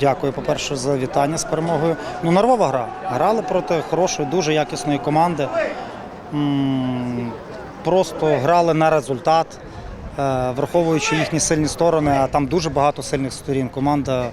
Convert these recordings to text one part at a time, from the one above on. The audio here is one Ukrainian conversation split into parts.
Дякую, по-перше, за вітання з перемогою. Ну, нервова гра. Грали проти хорошої, дуже якісної команди. Просто грали на результат, е, враховуючи їхні сильні сторони, а там дуже багато сильних сторін. Команда,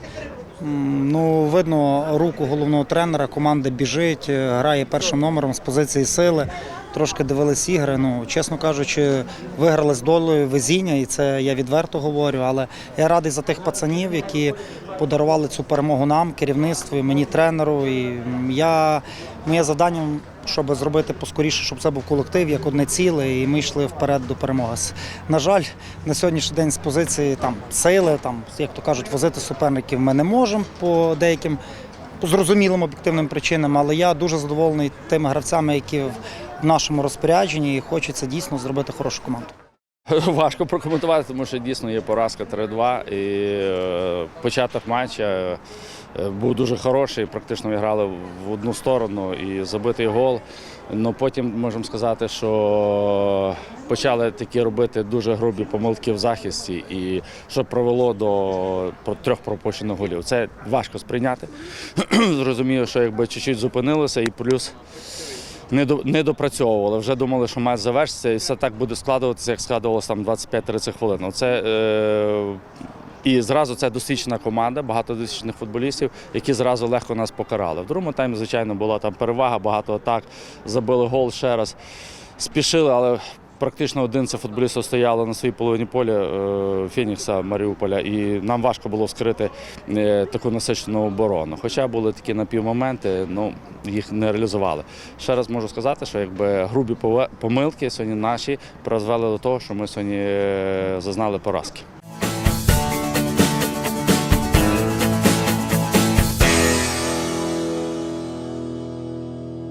ну, видно руку головного тренера, команда біжить, е, грає першим номером з позиції сили. Трошки дивились ігри. Ну, чесно кажучи, виграли з долею везіння, і це я відверто говорю. Але я радий за тих пацанів, які подарували цю перемогу нам, керівництву, і мені тренеру. І я моє завдання, щоб зробити поскоріше, щоб це був колектив як одне ціле, і ми йшли вперед до перемоги. На жаль, на сьогоднішній день з позиції там сили, там як то кажуть, возити суперників ми не можемо по деяким. По зрозумілим об'єктивним причинам, але я дуже задоволений тими гравцями, які в нашому розпорядженні, і хочеться дійсно зробити хорошу команду. Важко прокоментувати, тому що дійсно є поразка 3-2. І е, початок матча е, був дуже хороший. Практично грали в одну сторону і забитий гол. Ну потім можемо сказати, що почали такі робити дуже грубі помилки в захисті, і що привело до трьох пропущених голів. Це важко сприйняти. Зрозумію, що якби чуть-чуть зупинилося, і плюс не, допрацьовували. Вже думали, що матч завершиться, і все так буде складуватися, як складувалося там 25-30 хвилин. Оце, е, і зразу це досвідчена команда, багато досвідчених футболістів, які зразу легко нас покарали. В другому таймі, звичайно, була там перевага, багато атак, забили гол ще раз. Спішили, але практично один це футболістів стояло на своїй половині поля е, Фенікса Маріуполя, і нам важко було вскрити е, таку насичену оборону. Хоча були такі напівмоменти, ну їх не реалізували. Ще раз можу сказати, що якби грубі помилки сьогодні наші призвели до того, що ми сьогодні е, зазнали поразки.